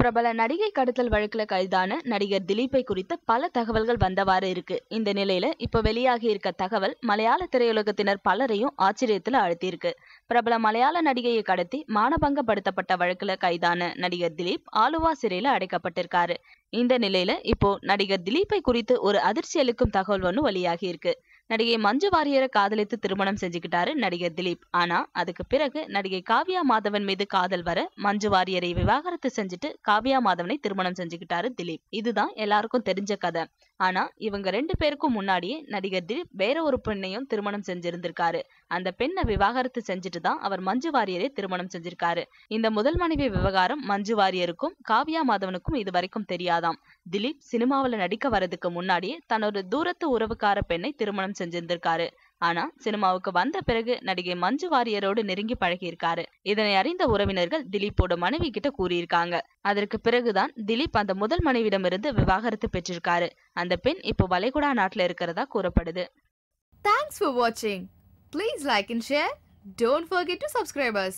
பிரபல நடிகை கடத்தல் வழக்குல கைதான நடிகர் திலீப்பை குறித்து பல தகவல்கள் வந்தவாறு இருக்கு. இந்த நிலையில இப்ப வெளியாகி இருக்க தகவல் மலையாள திரையுலகத்தினர் பலரையும் ஆச்சரியத்துல அழுத்தியிருக்கு பிரபல மலையாள நடிகையை கடத்தி மானபங்கப்படுத்தப்பட்ட வழக்குல கைதான நடிகர் திலீப் ஆலுவா சிறையில அடைக்கப்பட்டிருக்காரு. இந்த நிலையில இப்போ நடிகர் திலீப்பை குறித்து ஒரு அதிர்ச்சி அளிக்கும் தகவல் ஒன்று வெளியாகி இருக்கு. நடிகை மஞ்சு வாரியரை காதலித்து திருமணம் செஞ்சுக்கிட்டாரு நடிகர் திலீப். ஆனா அதுக்கு பிறகு நடிகை காவ்யா மாதவன் மீது காதல் வர மஞ்சு வாரியரை விவாகரத்து செஞ்சுட்டு காவ்யா மாதவனை திருமணம் செஞ்சுக்கிட்டாரு திலீப். இதுதான் எல்லாருக்கும் தெரிஞ்ச கதை. ஆனா இவங்க ரெண்டு பேருக்கும் முன்னாடியே நடிகர் திலீப் வேற ஒரு பெண்ணையும் திருமணம் செஞ்சிருந்திருக்காரு. அந்த பெண்ணை விவாகரத்து செஞ்சுட்டு தான் அவர் மஞ்சு வாரியரை திருமணம் செஞ்சிருக்காரு. இந்த முதல் மனைவி விவகாரம் மஞ்சு வாரியருக்கும் காவ்யா மாதவனுக்கும் இது வரைக்கும் தெரியாதாம். திலீப் சினிமாவில் நடிக்க வரதுக்கு முன்னாடியே தன்னோட தூரத்து உறவுக்கார பெண்ணை திருமணம் செஞ்சிருந்திருக்காரு. ஆனா சினிமாவுக்கு வந்த பிறகு நடிகை மஞ்சு வாரியரோடு நெருங்கி பழகியிருக்காரு. இதனை அறிந்த உறவினர்கள் திலீப்போட மனைவி கிட்ட கூறியிருக்காங்க. அதற்கு பிறகுதான் திலீப் அந்த முதல் மனைவிடமிருந்து விவாகரத்து பெற்றிருக்காரு. அந்த பெண் இப்போ வளைகுடா நாட்டுல இருக்கிறதா கூறப்படுது. Thanks for please like like and share. Don't forget to subscribe.